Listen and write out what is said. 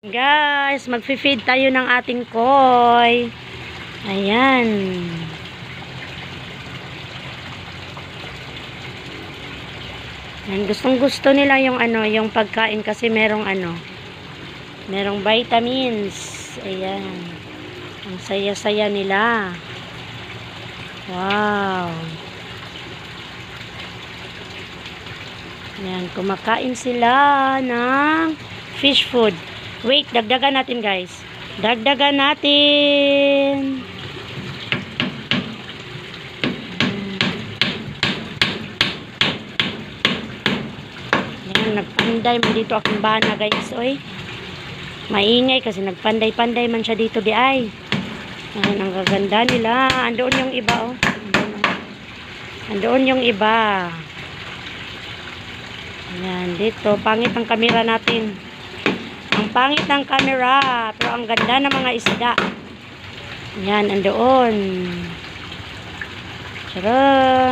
Guys, magfi-feed tayo ng ating koi. Ayan. Yan, gustong gusto nila yung ano, yung pagkain kasi merong ano, merong vitamins. Ayan. Ang saya-saya nila. Wow. Yan, kumakain sila ng fish food. Wait, dagdagan natin guys. Dagdagan natin. Yan, nagpanday man dito akong bana guys. Oy. Maingay kasi nagpanday-panday man siya dito di ay. Yan, ang gaganda nila. Andoon yung iba oh. Andoon, yung iba. Yan, dito. Pangit ang kamera natin. Ang pangit ng camera. Pero ang ganda ng mga isda. Yan, andoon. Charot.